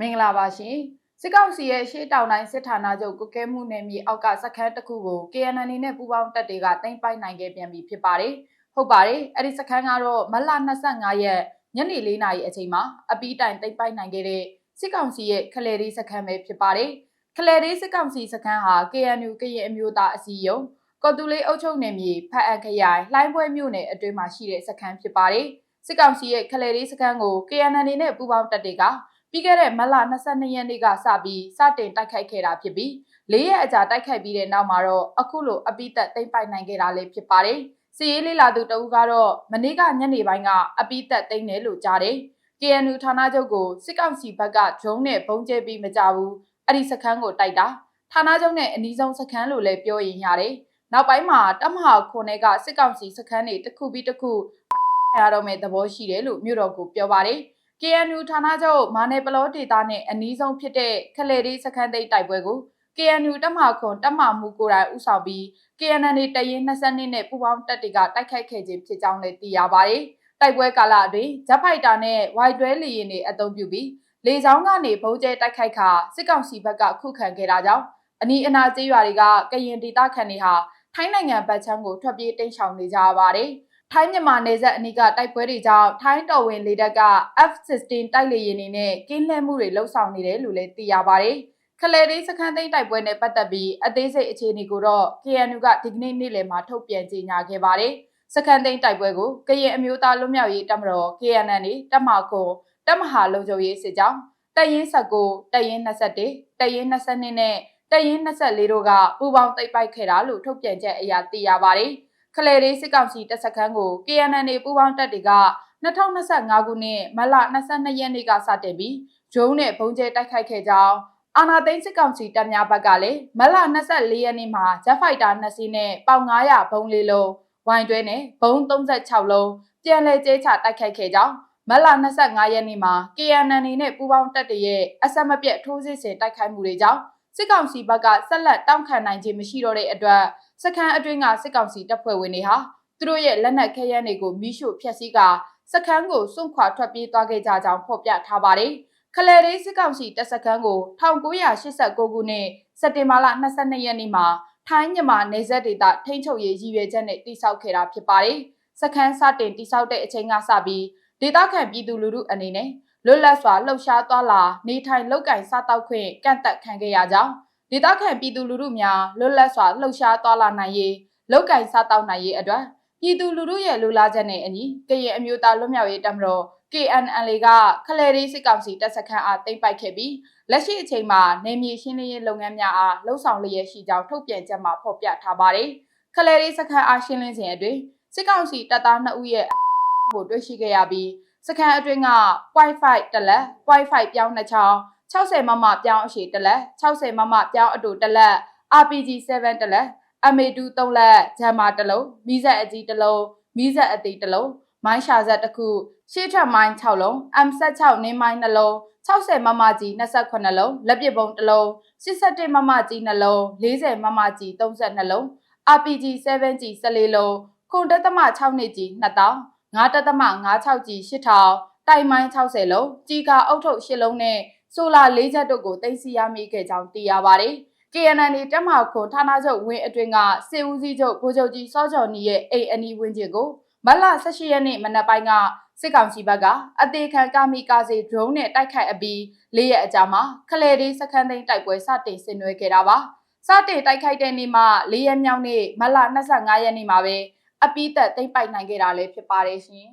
မင်္ဂလာပါရှင်စစ်ကောင်စီရဲ့ရှေ့တောင်တိုင်းစစ်ဌာနချုပ်ကုကဲမှုနယ်မြေအောက်ကစခန်းတစ်ခုကို KNN နဲ့ပူးပေါင်းတပ်တွေကတင်ပိုက်နိုင်ခဲ့ပြန်ပြီဖြစ်ပါတယ်ဟုတ်ပါတယ်အဲ့ဒီစခန်းကတော့မလ25ရက်ညနေ4နာရီအချိန်မှာအပီးတိုင်တင်ပိုက်နိုင်ခဲ့တဲ့စစ်ကောင်စီရဲ့ခလေရီစခန်းပဲဖြစ်ပါတယ်ခလေရီစစ်ကောင်စီစခန်းဟာ KNU ကရင်အမျိုးသားအစည်းအရုံးကော်တူလေးအုပ်ချုပ်နယ်မြေဖတ်အန်ခရိုင်လှိုင်းပွဲမြို့နယ်အတွင်းမှာရှိတဲ့စခန်းဖြစ်ပါတယ်စစ်ကောင်စီရဲ့ခလေရီစခန်းကို KNN နဲ့ပူးပေါင်းတပ်တွေက ပြီးခဲ့တဲ့မလ22ရက်နေ့ကစပြီးစတင်တိုက်ခိုက်ခဲ့တာဖြစ်ပြီး၄ရက်အကြာတိုက်ခိုက်ပြီးတဲ့နောက်မှာတော့အခုလိုအပိသက်သိမ့်ပိုက်နိုင်ခဲ့တာလည်းဖြစ်ပါတယ်။စီရေးလေးလာသူတဦးကတော့မနေ့ကညနေပိုင်းကအပိသက်သိမ့်တယ်လို့ကြားတယ်။ KNU ဌာနချုပ်ကိုစစ်ကောင်စီဘက်ကဒရုန်းနဲ့ပုံကျဲပြီးမကြဘူး။အဲ့ဒီစခန်းကိုတိုက်တာဌာနချုပ်နဲ့အနီးဆုံးစခန်းလို့လည်းပြောရင်ရတယ်။နောက်ပိုင်းမှာတမဟာခွန်တွေကစစ်ကောင်စီစခန်းတွေတစ်ခုပြီးတစ်ခုရတော့မဲ့သဘောရှိတယ်လို့မြို့တော်ကိုပြောပါတယ်။ KNU ဌာနချုပ်မာနယ်ပလောဒေတာနဲ့အနီးဆုံးဖြစ်တဲ့ခလေရီစခန်းသိမ်းတိုက်ပွဲကို KNU တပ်မခွန်တပ်မမှုကိုယ်တိုင်ဥဆောင်ပြီး KNN တရင်22နဲ့ပူးပေါင်းတပ်တွေကတိုက်ခိုက်ခဲ့ခြင်းဖြစ်ကြောင်းလည်းသိရပါတယ်။တိုက်ပွဲကာလအတွင်းဂျက်ဖိုက်တာနဲ့ဝိုက်တွဲလေယာဉ်တွေအသုံးပြုပြီးလေကြောင်းကနေဗုံးကျဲတိုက်ခိုက်ခါစစ်ကောင်စီဘက်ကခုခံခဲ့တာကြောင့်အနီးအနားကျေးရွာတွေကကရင်ဒေသခံတွေဟာထိုင်းနိုင်ငံဗတ်ချမ်းကိုထွက်ပြေးတိမ်းရှောင်နေကြပါတယ်။ ထိုင်းမြန်မာနယ်စပ်အနီးကတိုက်ပွဲတွေကြောင့်ထိုင်းတော်ဝင်လေတပ်က F-16 တိုက်လေယာဉ်တွေနဲ့ကင်းလှည့်မှုတွေလှုပ်ဆောင်နေတယ်လို့လည်းသိရပါတယ်။ခလဲလေးစခန်းသိမ်းတိုက်ပွဲနဲ့ပတ်သက်ပြီးအသေးစိတ်အခြေအနေကိုတော့ KNU ကဒီကနေ့နေ့လယ်မှာထုတ်ပြန်ကြေညာခဲ့ပါတယ်။စခန်းသိမ်းတိုက်ပွဲကိုကရင်အမျိုးသားလွတ်မြောက်ရေးတပ်မတော် KNN နဲ့တပ်မခုတပ်မဟာလုံခြုံရေးစစ်ကြောင်းတရင်19တရင်21တရင်22နဲ့တရင်24တို့ကပူးပေါင်းသိပ်ပိုက်ခဲ့တာလို့ထုတ်ပြန်ချက်အရသိရပါတယ်။ ခလေရေးစစ်ကောင်စီတပ်စခန်းကို KNN ပူးပေါင်းတပ်တွေက2025ခုနှစ်မလ22ရက်နေ့ကစတင်ပြီးဂျုံနဲ့ဘုံကျဲတိုက်ခိုက်ခဲ့ကြောင်းအာနာသိန်းစစ်ကောင်စီတပ်များဘက်ကလည်းမလ24ရက်နေ့မှာဂျက်ဖိုက်တာ2စီးနဲ့ပေါင်900ဘုံလေးလုံးဝိုင်းတွဲနဲ့ဘုံ36လုံးပြန်လည်ကျဲချတိုက်ခိုက်ခဲ့ကြောင်းမလ25ရက်နေ့မှာ KNN နဲ့ပူးပေါင်းတပ်တွေရဲ့အဆက်မပြတ်ထိုးစစ်ဆင်တိုက်ခိုက်မှုတွေကြောင့်စစ်ကောင်စီဘက်ကဆက်လက်တောင်းခံနိုင်ခြင်းမရှိတော့တဲ့အတွက် စခန်းအတွင်းကစစ်ကောင်စီတပ်ဖွဲ့ဝင်တွေဟာသူတို့ရဲ့လက်နက်ခဲယမ်းတွေကိုမိရှို့ဖျက်ဆီးကာစခန်းကိုစွန့်ခွာထွက်ပြေးသွားခဲ့ကြကြောင်းဖော်ပြထားပါတယ်။ခလဲရေးစစ်ကောင်စီတပ်စခန်းကို1989ခုနှစ်စက်တင်ဘာလ22ရက်နေ့မှာထိုင်းမြန်မာနေဆက်ဒေသထိန်းချုပ်ရေးရည်ရွယ်ချက်နဲ့တိစောက်ခဲ့တာဖြစ်ပါတယ်။စခန်းစတင်တိစောက်တဲ့အချိန်ကစပြီးဒေသခံပြည်သူလူထုအနေနဲ့လွတ်လပ်စွာလှုပ်ရှားသွားလာနေထိုင်လုပ်ကင်စားတောက်ခွင့်ကန့်သက်ခံခဲ့ရကြောင်း ဒေသခံပြည်သူလူထုများလွတ်လပ်စွာလှုပ်ရှားသွားလာနိုင်ရေးလောက်ကင်စားတောက်နိုင်ရေးအတွက်ပြည်သူလူထုရဲ့လူလားချက်နဲ့အညီကရင်အမျိုးသားလွတ်မြောက်ရေးတပ်မတော် KNL ကခလဲရီစစ်ကောင်စီတပ်စခန်းအားသိမ်းပိုက်ခဲ့ပြီးလက်ရှိအချိန်မှာနေမြေရှင်းလင်းရေးလုပ်ငန်းများအားလှုပ်ဆောင်လျက်ရှိကြောင်းထုတ်ပြန်ချက်မှာဖော်ပြထားပါတယ်။ခလဲရီစခန်းအားရှင်းလင်းစဉ်အတွင်းစစ်ကောင်စီတပ်သား2ဦးရဲ့ကိုတွေ့ရှိခဲ့ရပြီးစခန်းအတွင်းက Wi-Fi တလက် Wi-Fi ပြောင်းနှစ်ချောင်း 60မမပြောင်းအရှိတလက်60မမပြောင်းအတူတလက် RPG 7တလက် MA2 3လက်ဂျမ်မာတစ်လုံးမီးစက်အကြီးတစ်လုံးမီးစက်အသေးတစ်လုံးမိုင်းရှာစက်တစ်ခုရှေ့ထွက်မိုင်း6လုံး M76 နင်းမိုင်း2လုံး60မမကြီး28လုံးလက်ပစ်ပုံ1လုံး81မမကြီး2လုံး40မမကြီး32လုံး RPG 7ကြီး14လုံးခွန်တက်သမ6နှစ်ကြီး2000 9တက်သမ96ကြီး8000တိုင်မိုင်း60လုံးကြီးကအုတ်ထုပ်8လုံးနဲ့ ဆိုလာ၄ချက်တို့ကိုတင်စီရမိခဲ့ကြောင်းသိရပါတယ်။ KNN တက်မခွန်ဌာနချုပ်ဝင်းအတွင်းကစစ်ဦးစီးချုပ်ဗိုလ်ချုပ်ကြီးစောကျော်နီရဲ့အိမ်အနီးဝန်းကျင်ကိုမလ18ရက်နေ့မနက်ပိုင်းကစစ်ကောင်စီဘက်ကအသေးခံကာမီကာစီဒရုန်းနဲ့တိုက်ခိုက်အပြီး၄ရက်အကြာမှာခလဲဒီစခန်းသိမ်းတိုက်ပွဲစတင်ဆင်နွှဲခဲ့တာပါစတင်တိုက်ခိုက်တဲ့နေ့မှာ၄ရက်မြောက်နေ့မလ25ရက်နေ့မှာပဲအပိသက်သိမ်းပိုက်နိုင်ခဲ့တာလည်းဖြစ်ပါတယ်ရှင်